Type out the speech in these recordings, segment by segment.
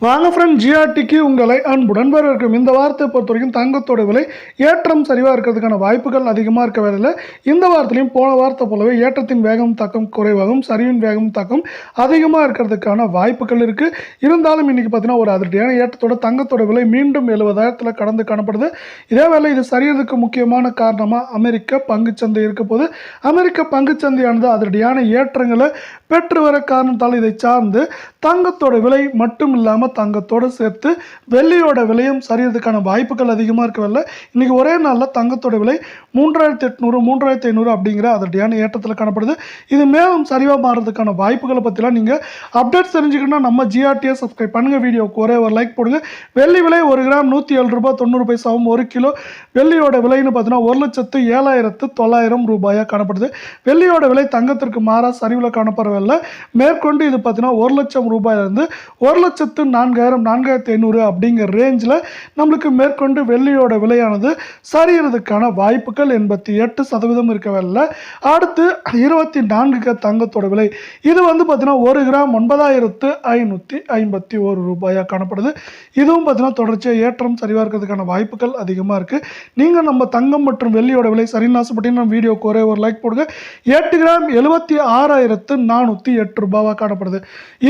வாங்க ஃப்ரெண்ட் ஜிஆர்டிக்கு உங்களை அன்புடன் வரவேற்கும் இந்த வாரத்தை பொறுத்த வரைக்கும் தங்கத்தோட விலை ஏற்றம் சரிவாக இருக்கிறதுக்கான வாய்ப்புகள் அதிகமாக இருக்க வேலையில் இந்த வாரத்திலையும் போன வாரத்தை போலவே ஏற்றத்தின் வேகம் தாக்கம் குறைவாகவும் சரிவின் வேகம் தாக்கம் அதிகமாக இருக்கிறதுக்கான வாய்ப்புகள் இருக்குது இருந்தாலும் இன்றைக்கி பார்த்தீங்கன்னா ஒரு அதிரடியான ஏற்றத்தோட தங்கத்தோட விலை மீண்டும் எழுபதாயிரத்தில் கடந்து காணப்படுது. இதே வேளை இது சரியறதுக்கு முக்கியமான காரணமாக அமெரிக்க பங்குச்சந்தை இருக்க போது அமெரிக்க பங்குச்சந்தையானது அதிரடியான ஏற்றங்களை பெற்று வர காரணத்தால் இதை சார்ந்து தங்கத்தோட விலை மட்டும் இல்லாமல் தங்கத்தோடு சேர்த்து வெள்ளியோட விலையும் சரியறதுக்கான வாய்ப்புகள் அதிகமாக இருக்கவில்லை. இன்றைக்கி ஒரே நாளில் தங்கத்தோட விலை மூன்றாயிரத்தி எட்நூறு மூன்றாயிரத்தி ஐநூறு அப்படிங்கிற அதிரடியான ஏற்றத்தில் காணப்படுது. இது மேலும் சரிவாக மாறுறதுக்கான வாய்ப்புகளை பற்றிலாம் நீங்கள் அப்டேட்ஸ் தெரிஞ்சுக்கணும்னா நம்ம ஜிஆர்டியை சப்ஸ்கிரைப் பண்ணுங்கள் வீடியோக்கு ஒரே ஒரு லைக் போடுங்க. வெள்ளி விலை ஒரு கிராம் நூற்றி ஏழு ரூபாய் தொண்ணூறு பைசாவும் ஒரு கிலோ. வெள்ளியோட விலைன்னு பார்த்தீங்கன்னா ஒரு லட்சத்து ஏழாயிரத்து தொள்ளாயிரம் ரூபாயாக காணப்படுது. வெள்ளியோட விலை தங்கத்திற்கு மாறா சரிவில் காணப்படவில்லை. மேற்கொண்டு இது பார்த்தீங்கன்னா ஒரு லட்சம் ரூபாயிலிருந்து ஒரு லட்சத்து நான்காயிரம் நான்காயிரத்தி ஐநூறு அப்படிங்கிற ரேஞ்சில் நம்மளுக்கு மேற்கொண்டு வெள்ளியோட விலையானது சரியறதுக்கான வாய்ப்புகள் எண்பத்தி எட்டு சதவீதம் இருக்கவில்லை அடுத்து இருபத்தி நான்கு தங்கத்தோட விலை. இது வந்து பார்த்தீங்கன்னா ஒரு கிராம் ஒன்பதாயிரத்து ஐநூற்றி ஐம்பத்தி ஒரு ரூபாயாக காணப்படுது. இதுவும் பார்த்தீங்கன்னா தொடர்ச்சியாக ஏற்றம் சரிவாக இருக்கிறதுக்கான வாய்ப்புகள் அதிகமாக இருக்குது நீங்கள் நம்ம தங்கம் மற்றும் வெள்ளியோட விலை சரின்னு ஆசைப்பட்டீங்கன்னா நம்ம ஒரே ஒரு லைக் போடுங்க. எட்டு கிராம் எழுபத்தி ஆறாயிரத்து நானூற்றி எட்டு ரூபாவாக காணப்படுது.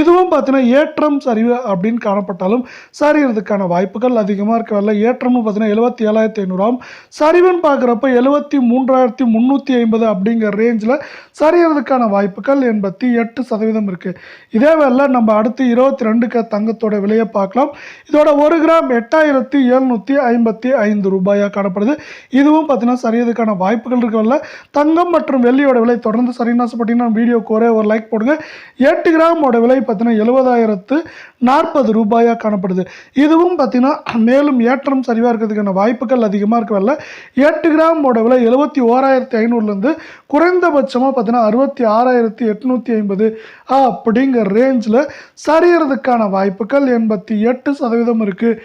இதுவும் பார்த்தீங்கன்னா ஏற்றம் சரிவு அப்படின்னு காணப்பட்டாலும் சரிகிறதுக்கான வாய்ப்புகள் அதிகமாக இருக்கவில்லை ஏற்றம்னு பார்த்தீங்கன்னா எழுபத்தி ஏழாயிரத்தி ஐநூறாம். சரிவுன்னு பார்க்குறப்ப எழுபத்தி மூன்றாயிரத்தி முந்நூற்றி ஐம்பது அப்படிங்கிற ரேஞ்சில் சரிகிறதுக்கான வாய்ப்புகள் எண்பத்தி எட்டு சதவீதம் இருக்குது இதே வேளை நம்ம அடுத்து இருபத்தி ரெண்டுக்கு தங்கத்தோட விலையை பார்க்கலாம். இதோட ஒரு கிராம் எட்டாயிரத்தி எழுநூற்றி ஐம்பத்தி ஐந்து ரூபாயாக காணப்படுது. இதுவும் பார்த்தீங்கன்னா சரியதுக்கான வாய்ப்புகள் இருக்கவில்லை தங்கம் மற்றும் வெள்ளியோட விலை தொடர்ந்து சரின்னு ஆசைப்பட்டீங்கன்னா வீடியோக்கு ஒரே ஒரு லைக் போடுங்க. எட்டு கிராமோட விலை பார்த்தீங்கன்னா எழுபதாயிரத்து நாற்பது ரூபாயாக காணப்படுது. இதுவும் பார்த்தீங்கன்னா மேலும் ஏற்றம் சரிவாக இருக்கிறதுக்கான வாய்ப்புகள் அதிகமாக இருக்கவில்லை எட்டு கிராமோட விலை எழுபத்தி ஓராயிரத்தி ஐநூறுலேருந்து குறைந்தபட்சமாக பார்த்தீங்கன்னா அறுபத்தி ஆறாயிரத்தி எட்நூற்றி ஐம்பது அப்படிங்கிற ரேஞ்சில் சரியறதுக்கான வாய்ப்புகள் எண்பத்தி எட்டு சதவீதம் இருக்குது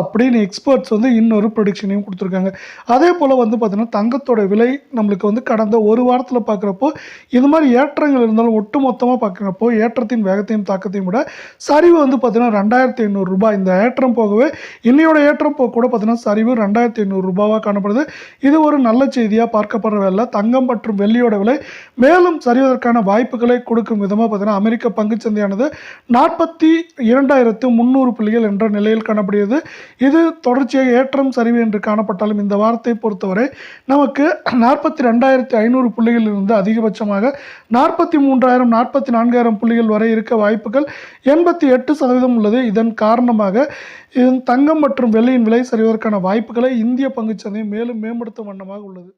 அப்படின்னு எக்ஸ்பர்ட்ஸ் வந்து இன்னொரு ப்ரொடிக்ஷனையும் கொடுத்துருக்காங்க. அதே போல் வந்து பார்த்தீங்கன்னா தங்கத்தோட விலை நம்மளுக்கு வந்து கடந்த ஒரு வாரத்தில் பார்க்குறப்போ இது மாதிரி ஏற்றங்கள் இருந்தாலும் ஒட்டு மொத்தமாக பார்க்குறப்போ ஏற்றத்தின் வேகத்தையும் தாக்கத்தையும் விட சரிவு வந்து பார்த்தீங்கன்னா ரெண்டாயிரத்தி ரூபாய் இந்த ஏற்றம் போகவே இன்னையோட ஏற்றம் போக கூட பார்த்தீங்கன்னா சரிவு ரெண்டாயிரத்தி ரூபாவாக காணப்படுது. இது ஒரு நல்ல செய்தியாக பார்க்கப்படுற வேலை. தங்கம் மற்றும் வெள்ளியோட விலை மேலும் சரிவதற்கான வாய்ப்புகளை கொடுக்கும் விதமாக பார்த்தீங்கன்னா அமெரிக்க பங்குச்சந்தையானது நாற்பத்தி இரண்டாயிரத்து முந்நூறு புள்ளிகள் என்ற நிலையில் காணப்படுகிறது. இது தொடர்ச்சியாக ஏற்றம் சரிவு என்று காணப்பட்டாலும் இந்த வாரத்தை பொறுத்தவரை நமக்கு நாற்பத்தி ரெண்டாயிரத்தி ஐநூறு புள்ளிகளில் இருந்து அதிகபட்சமாக நாற்பத்தி மூன்றாயிரம் நாற்பத்தி நான்காயிரம் புள்ளிகள் வரை இருக்க வாய்ப்புகள் எண்பத்தி எட்டு சதவீதம் உள்ளது. இதன் காரணமாக இதன் தங்கம் மற்றும் வெள்ளியின் விலை சரிவதற்கான வாய்ப்புகளை இந்திய பங்குச்சந்தை மேலும் மேம்படுத்தும் வண்ணமாக உள்ளது.